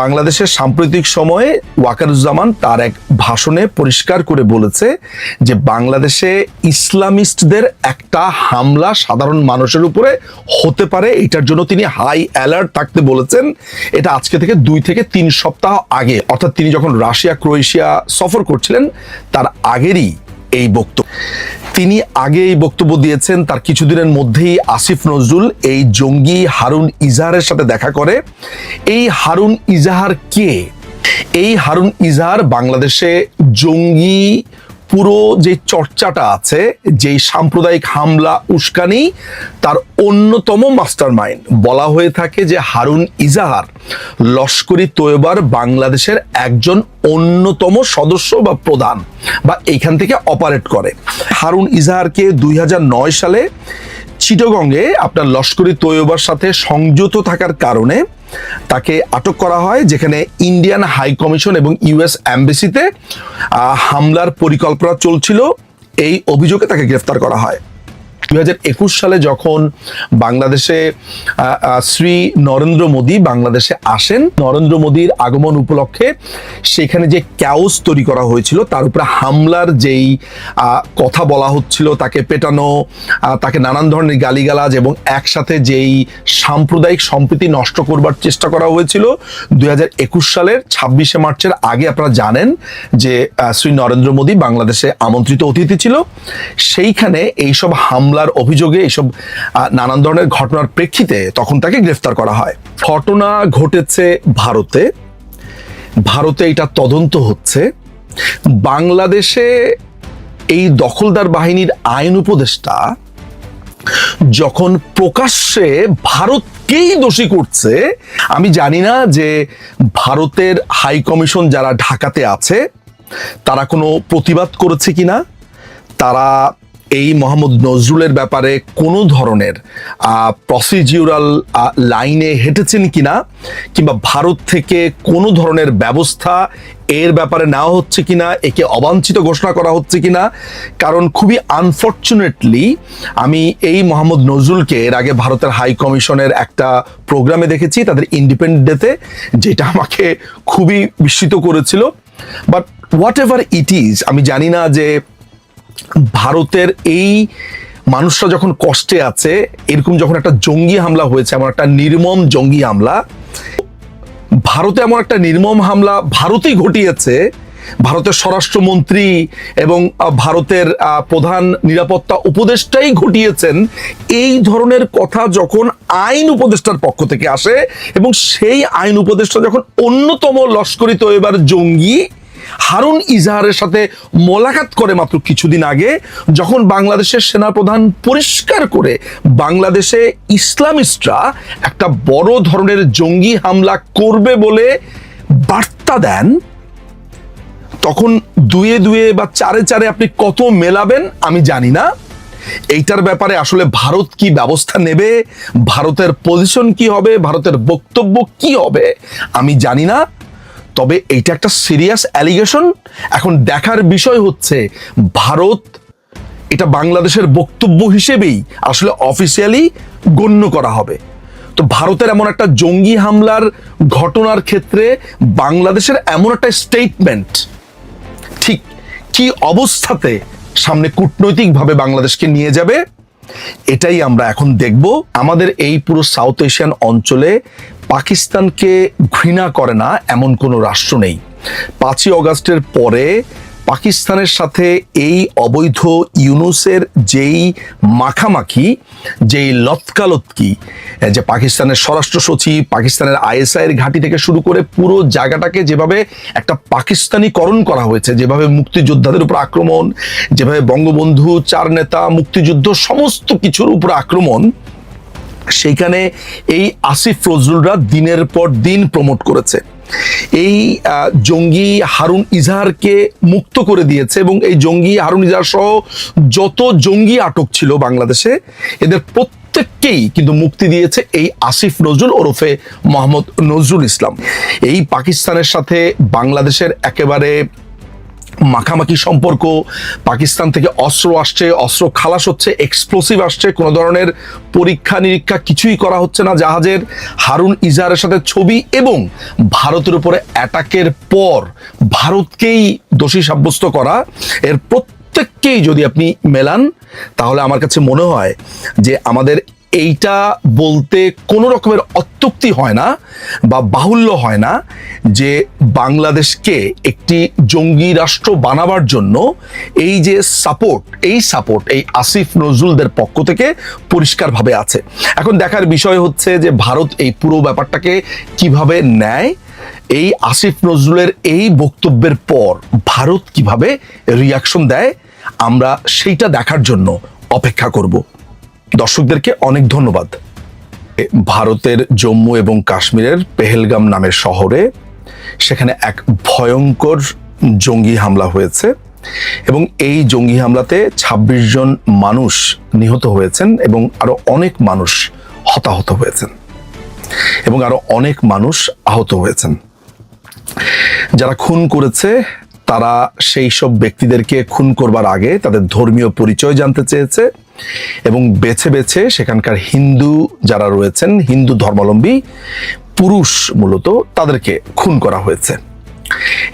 বাংলাদেশের সাম্প্রতিক সময়ে ওয়াকারুজ্জামান তার এক ভাষণে পরিষ্কার করে বলেছে যে বাংলাদেশে ইসলামিস্টদের একটা হামলা সাধারণ মানুষের উপরে হতে পারে, এটার জন্য তিনি হাই অ্যালার্ট থাকতে বলেছেন। এটা আজকে থেকে দুই থেকে তিন সপ্তাহ আগে, অর্থাৎ তিনি যখন রাশিয়া ক্রোয়েশিয়া সফর করছিলেন, তার আগেরই এই বক্তব্য। তিনি আগে এই বক্তব্য দিয়েছেন, তার কিছুদিনের মধ্যেই আসিফ নজরুল এই জঙ্গি হারুন ইজাহারের সাথে দেখা করে। এই হারুন ইজাহার কে? এই হারুন ইজাহার বাংলাদেশে জঙ্গি পুরো যে চর্চাটা আছে, যেই সাম্প্রদায়িক হামলা, উস্কানি, তার অন্যতম মাস্টার মাইন্ড বলা হয়ে থাকে যে হারুন ইজাহার, লস্করি তৈবার বাংলাদেশের একজন অন্যতম সদস্য বা প্রধান, বা এইখান থেকে অপারেট করে। হারুন ইজাহারকে দুই হাজার নয় সালে চিটগঙ্গে আপনার লস্করি তৈয়বার সাথে সংযুক্ত থাকার কারণে তাকে আটক করা হয়, যেখানে ইন্ডিয়ান হাই কমিশন এবং ইউএস অ্যাম্বাসিতে হামলার পরিকল্পনা চলছিল। এই অভিযোগে তাকে গ্রেফতার করা হয়। দুই হাজার একুশ সালে যখন বাংলাদেশে শ্রী নরেন্দ্র মোদী বাংলাদেশে আসেন, নরেন্দ্র মোদীর আগমন উপলক্ষে সেখানে যে ক্যাওস তৈরি করা হয়েছিল, তার উপরে হামলার যেই কথা বলা হচ্ছিল, তাকে পেটানো তাকে নানান ধরনের গালিগালাজ এবং একসাথে যেই সাম্প্রদায়িক সম্প্রীতি নষ্ট করবার চেষ্টা করা হয়েছিল দু হাজার একুশ সালের ছাব্বিশে মার্চের আগে আপনারা জানেন যে শ্রী নরেন্দ্র মোদী বাংলাদেশে আমন্ত্রিত অতিথি ছিল। সেইখানে এইসব হামলার অভিযোগে এইসব আহ, নানান ধরনের ঘটনার প্রেক্ষিতে তখন তাকে গ্রেফতার করা হয়। ঘটনা ঘটেছে ভারতে। ভারতে এটা তদন্ত হচ্ছে। বাংলাদেশে এই দখলদার বাহিনীর আইন উপদেষ্টা যখন প্রকাশ্যে ভারতকেই দোষী করছে আমি জানি না যে ভারতের হাই কমিশন যারা ঢাকাতে আছে তারা কোনো প্রতিবাদ করেছে কিনা তারা এই মোহাম্মদ নজরুলের ব্যাপারে কোনো ধরনের প্রসিজিউরাল লাইনে হেঁটেছেন কিনা, কিংবা ভারত থেকে কোনো ধরনের ব্যবস্থা এর ব্যাপারে নেওয়া হচ্ছে কিনা, একে অবাঞ্ছিত ঘোষণা করা হচ্ছে কিনা? কারণ খুবই আনফর্চুনেটলি আমি এই মোহাম্মদ নজরুলকে এর আগে ভারতের হাই কমিশনের একটা প্রোগ্রামে দেখেছি, তাদের ইন্ডিপেন্ডেন্ট ডেতে যেটা আমাকে খুবই বিস্মিত করেছিল। But whatever it is আমি জানি না যে ভারতের এই মানুষরা যখন কষ্টে আছে, এরকম যখন একটা জঙ্গি হামলা হয়েছে, এমন একটা নির্মম জঙ্গি হামলা, ভারতে এমন একটা নির্মম হামলা ভারতেই ঘটিয়েছে। ভারতের স্বরাষ্ট্রমন্ত্রী এবং ভারতের প্রধান নিরাপত্তা উপদেষ্টাই ঘটিয়েছেন। এই ধরনের কথা যখন আইন উপদেষ্টার পক্ষ থেকে আসে এবং সেই আইন উপদেষ্টা যখন অন্যতম লস্করি এবার জঙ্গি হারুন ইজাহারের সাথে মোলাকাত করে মাত্র কিছুদিন আগে, যখন বাংলাদেশের সেনাপ্রধান পরিষ্কার করে বাংলাদেশে ইসলামিস্টরা একটা বড় ধরনের জঙ্গি হামলা করবে বলে বার্তা দেন, তখন দুয়ে দুয়ে বা চারে চারে আপনি কত মেলাবেন আমি জানি না। এইটার ব্যাপারে আসলে ভারত কি ব্যবস্থা নেবে, ভারতের পজিশন কি হবে, ভারতের বক্তব্য কি হবে, আমি জানি না। তবে এইটা একটা সিরিয়াস অ্যালিগেশন এখন দেখার বিষয় হচ্ছে, ভারত এটা বাংলাদেশের বক্তব্য হিসেবেই আসলে অফিসিয়ালি গণ্য করা হবে। তো ভারতের এমন একটা জঙ্গি হামলার ঘটনার ক্ষেত্রে বাংলাদেশের এমন একটা স্টেটমেন্ট ঠিক কি অবস্থাতে সামনে কূটনৈতিকভাবে বাংলাদেশকে নিয়ে যাবে? এটাই আমরা এখন দেখব। আমাদের এই পুরো সাউথ এশিয়ান অঞ্চলে পাকিস্তানকে ঘৃণা করে না এমন কোনো রাষ্ট্র নেই। পাঁচই অগাস্টের পরে পাকিস্তানের সাথে এই অবৈধ ইউনুসের যেই মাখামাখি, যেই লতকালতকি, যে পাকিস্তানের স্বরাষ্ট্র সচিব, পাকিস্তানের আইএসআই এর ঘাঁটি থেকে শুরু করে পুরো জায়গাটাকে যেভাবে একটা পাকিস্তানিকরণ করা হয়েছে, যেভাবে মুক্তিযোদ্ধাদের উপর আক্রমণ, যেভাবে বঙ্গবন্ধু চার নেতা, মুক্তিযুদ্ধ সমস্ত কিছুর উপর আক্রমণ, সেইখানে এই আসিফ নজরুলরা দিনের পর দিন প্রমোট করেছে। এই জঙ্গি হারুন ইজাহারকে মুক্ত করে দিয়েছে এবং এই জঙ্গি হারুন ইজাহার সহ যত জঙ্গি আটক ছিল বাংলাদেশে, এদের প্রত্যেককেই কিন্তু মুক্তি দিয়েছে এই আসিফ নজরুল ওরফে মোহাম্মদ নজরুল ইসলাম। এই পাকিস্তানের সাথে বাংলাদেশের একেবারে মাখামাখি সম্পর্ক, পাকিস্তান থেকে অস্ত্র আসছে, অস্ত্র খালাস হচ্ছে এক্সপ্লোসিভ আসছে, কোনো ধরনের পরীক্ষা নিরীক্ষা কিছুই করা হচ্ছে না জাহাজের। হারুন ইজারের সাথে ছবি এবং ভারতের উপরে অ্যাটাকের পর ভারতকেই দোষী সাব্যস্ত করা। এর প্রত্যেককেই যদি আপনি মেলান, তাহলে আমার কাছে মনে হয় যে আমাদের এইটা বলতে কোনো রকমের অত্যুক্তি হয় না বা বাহুল্য হয় না যে বাংলাদেশকে একটি জঙ্গি রাষ্ট্র বানাবার জন্য এই যে সাপোর্ট এই সাপোর্ট এই আসিফ নজরুলদের পক্ষ থেকে পরিষ্কারভাবে আছে। এখন দেখার বিষয় হচ্ছে যে ভারত এই পুরো ব্যাপারটাকে কীভাবে নেয়, এই আসিফ নজরুলের এই বক্তব্যের পর ভারত কীভাবে রিয়াকশন দেয়, আমরা সেইটা দেখার জন্য অপেক্ষা করব। দর্শকদেরকে অনেক ধন্যবাদ। ভারতের জম্মু এবং কাশ্মীরের পেহেলগাম নামের শহরে সেখানে এক ভয়ঙ্কর জঙ্গি হামলা হয়েছে এবং এই জঙ্গি হামলাতে ২৬ জন মানুষ নিহত হয়েছেন এবং আরও অনেক মানুষ হতাহত হয়েছেন এবং আরও অনেক মানুষ আহত হয়েছেন। যারা খুন করেছে, তারা সেই সব ব্যক্তিদেরকে খুন করবার আগে তাদের ধর্মীয় পরিচয় জানতে চেয়েছে এবং বেছে বেছে সেখানকার হিন্দু যারা রয়েছেন, হিন্দু ধর্মাবলম্বী, পুরুষ মূলত তাদেরকে খুন করা হয়েছে।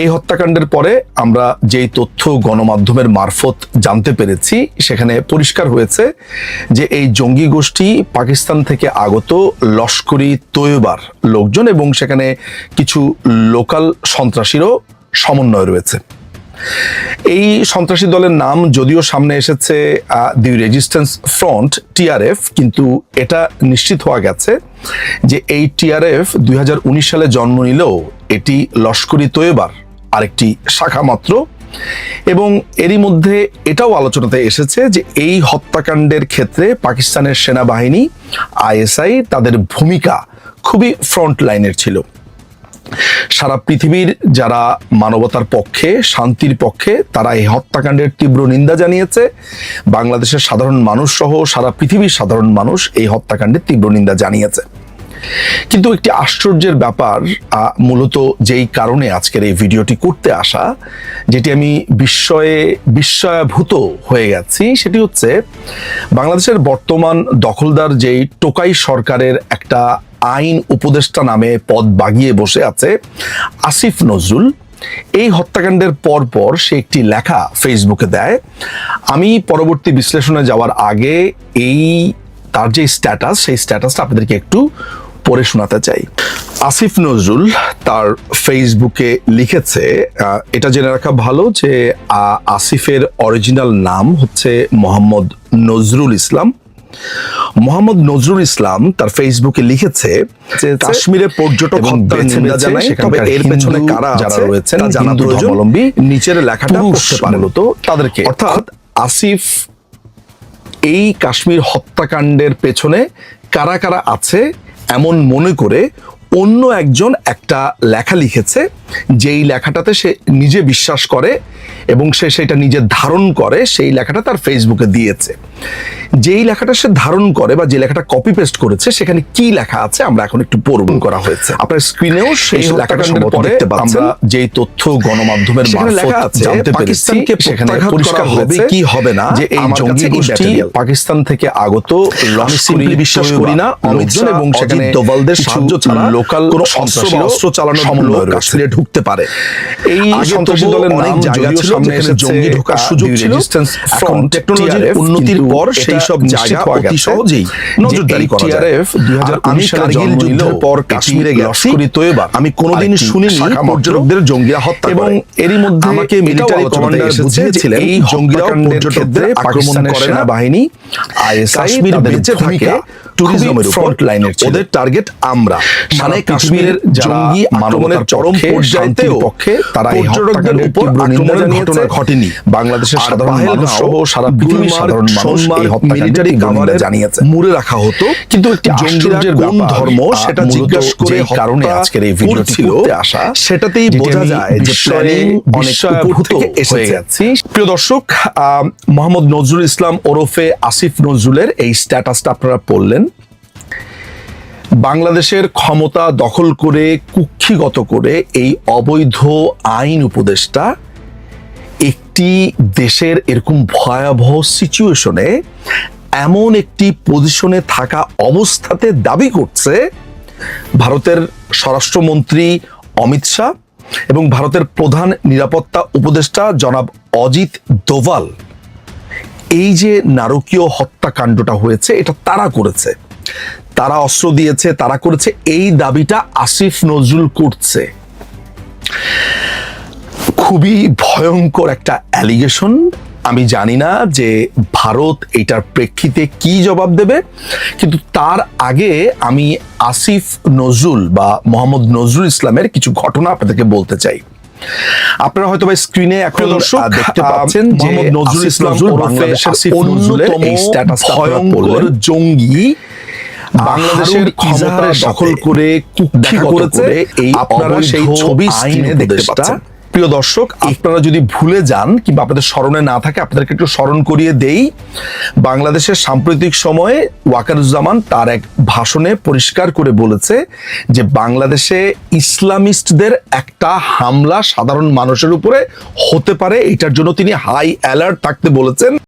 এই হত্যাকাণ্ডের পরে আমরা যেই তথ্য গণমাধ্যমের মারফত জানতে পেরেছি, সেখানে পরিষ্কার হয়েছে যে এই জঙ্গি গোষ্ঠী পাকিস্তান থেকে আগত লস্করি তৈবার লোকজন এবং সেখানে কিছু লোকাল সন্ত্রাসীরও সমন্বয় রয়েছে। এই সন্ত্রাসী দলের নাম যদিও সামনে এসেছে দি রেজিস্ট্যান্স ফ্রন্ট টিআরএফ কিন্তু এটা নিশ্চিত হওয়া গেছে যে এই টিআরএফ দুই হাজার উনিশ সালে জন্ম নিলেও এটি লস্করি তৈবার আরেকটি শাখা মাত্র। এবং এরই মধ্যে এটাও আলোচনাতে এসেছে যে এই হত্যাকাণ্ডের ক্ষেত্রে পাকিস্তানের সেনাবাহিনী আইএসআই তাদের ভূমিকা খুবই ফ্রন্ট লাইনের ছিল। সারা পৃথিবীর যারা মানবতার পক্ষে, শান্তির পক্ষে, তারা এই হত্যাকাণ্ডের তীব্র নিন্দা জানিয়েছে। বাংলাদেশের সাধারণ মানুষ সহ সারা পৃথিবীর সাধারণ মানুষ এই হত্যাকাণ্ডের তীব্র নিন্দা জানিয়েছে। কিন্তু একটি আশ্চর্যের ব্যাপার মূলত যেই কারণে আজকের এই ভিডিওটি করতে আসা, যেটি আমি বিস্ময়ে, বিস্ময়াভূত হয়ে গেছি, সেটি হচ্ছে বাংলাদেশের বর্তমান দখলদার যেই টোকাই সরকারের একটা আইন উপদেষ্টা নামে পদ বাগিয়ে বসে আছে, আসিফ নজরুল। এই হত্যাকাণ্ডের পর পর সে একটি লেখা ফেসবুকে দেয়। আমি পরবর্তী বিশ্লেষণে যাওয়ার আগে এই তার যে স্ট্যাটাস, সেই স্ট্যাটাসটা আপনাদেরকে একটু পড়ে শোনাতে চাই। আসিফ নজরুল তার ফেসবুকে লিখেছে এটা জেনে রাখা ভালো যে আসিফের অরিজিনাল নাম হচ্ছে মোহাম্মদ নজরুল ইসলাম। মোহাম্মদ নজরুল ইসলাম তার ফেসবুকে লিখেছে যে কাশ্মীরে পর্যটক জানায় তবে এর পেছনে কারা যারা রয়েছেন, জানা ধর্মাবলম্বী নিচের লেখাটা পড়তে তাদেরকে। অর্থাৎ আসিফ এই কাশ্মীর হত্যাকাণ্ডের পেছনে কারা কারা আছে এমন মনে করে অন্য একজন একটা লেখা লিখেছে যেই লেখাটাতে সে নিজে বিশ্বাস করে এবং সে সেটা নিজে ধারণ করে সেই লেখাটা তার ফেসবুকে দিয়েছে। যেই লেখাটা সে ধারণ করে বা যে লেখাটা কপি পেস্ট করেছে সেখানে কি লেখা আছে আমরা এখন একটু পড়ুন করা হয়েছে। আপনার স্ক্রিনেও সেই লেখাটা সম্ভবত দেখতে পাচ্ছেন। যেই তথ্য গণমাধ্যমের লেখা আছে, পাকিস্তানকে সেখানে পরিষ্কার হবে কি হবে না যে এই জঙ্গি গোষ্ঠী পাকিস্তান থেকে আগত আমি বিশ্বাস করি না এবং সেখানে দোভালদের সাহায্য ছাড়া লোকাল কোনো অস্ত্র চালানোর। কাশ্মীরে ঢুকতে পারে এই সন্ত্রাসী দলের অনেক জায়গা ছিল যেখানে জঙ্গি ঢোকার সুযোগ ছিল। এখন টেকনোলজির উন্নতির পর সেই সব জায়গা অতি সহজেই নজরদারি করা যায়। TRF 2019 আর আমি কার্গিল যুদ্ধের পর কাশ্মীরে গেছি আমি কোনোদিন শুনিনি পর্যটকদের জঙ্গিরা হত্যা এবং এরই মধ্যে আমাকে মিলিটারি কমান্ডার বুঝিয়েছিলেন এই জঙ্গিরাও হত্যাকাণ্ডের পর্যটকদের আক্রমণ করে না। সেনাবাহিনী আইএসআই বেঁচে থাকে ট্যুরিজমের ফ্রন্ট লাইনের ওদের টার্গেট আমরা। মানে কাশ্মীরের জঙ্গি আক্রমণের চরম পক্ষে, পর্যায়েতেও পক্ষে তারা পর্যটকদের উপর আক্রমণের ঘটনা ঘটেনি। বাংলাদেশের সাধারণ মানুষ সহ সারা পৃথিবীর সাধারণ মানুষ এই মিলিটারি জানিয়েছে। মুড়ে রাখা হতো। কিন্তু একটি আশ্চর্যের কোন ধর্ম সেটা জিজ্ঞাসা করে কারণে আজকের এই ভিডিওটি করতে আসা সেটাতেই বোঝা যায় যে প্ল্যানিং অনেক বিস্ময়াভূত উপর থেকে এসেছে। প্রিয় দর্শক আহ, মোহাম্মদ নজরুল ইসলাম ওরফে আসিফ নজরুলের এই স্ট্যাটাসটা আপনারা পড়লেন। বাংলাদেশের ক্ষমতা দখল করে কুক্ষিগত করে এই অবৈধ আইন উপদেষ্টা একটি দেশের এরকম ভয়াবহ সিচুয়েশনে এমন একটি পজিশনে থাকা অবস্থাতে দাবি করছে ভারতের স্বরাষ্ট্রমন্ত্রী অমিত শাহ এবং ভারতের প্রধান নিরাপত্তা উপদেষ্টা জনাব অজিত দোভাল। এই যে নারকীয় হত্যাকাণ্ডটা হয়েছে, এটা তারা করেছে। তারা অস্ত্র দিয়েছে তারা করেছে এই দাবিটা আসিফ নজরুল করছে খুবই ভয়ঙ্কর একটা অ্যালিগেশন আমি জানি না যে ভারত এটার প্রেক্ষিতে কি জবাব দেবে কিন্তু তার আগে আমি আসিফ নজরুল বা মোহাম্মদ নজরুল ইসলামের কিছু ঘটনা আপনাদেরকে বলতে চাই আপনারা হয়তো বা স্ক্রিনে এখন দর্শক, দেখতে পাচ্ছেন যে নজরুল ইসলাম বাংলাদেশের অন্যতম। জঙ্গি বাংলাদেশের ক্ষমতা দখল করে এই আপনারা সেই ছবি স্ক্রিনে দেখতে পাচ্ছেন। প্রিয় দর্শক আপনারা যদি ভুলে যান কিংবা আপনাদের স্মরণে না থাকে আপনাদেরকে একটু স্মরণ করিয়ে দেই। বাংলাদেশের সাম্প্রতিক সময়ে ওয়াকারুজ্জামান তার এক ভাষণে পরিষ্কার করে বলেছে যে বাংলাদেশে ইসলামিস্টদের একটা হামলা সাধারণ মানুষের উপরে হতে পারে এটার জন্য তিনি হাই অ্যালার্ট থাকতে বলেছেন।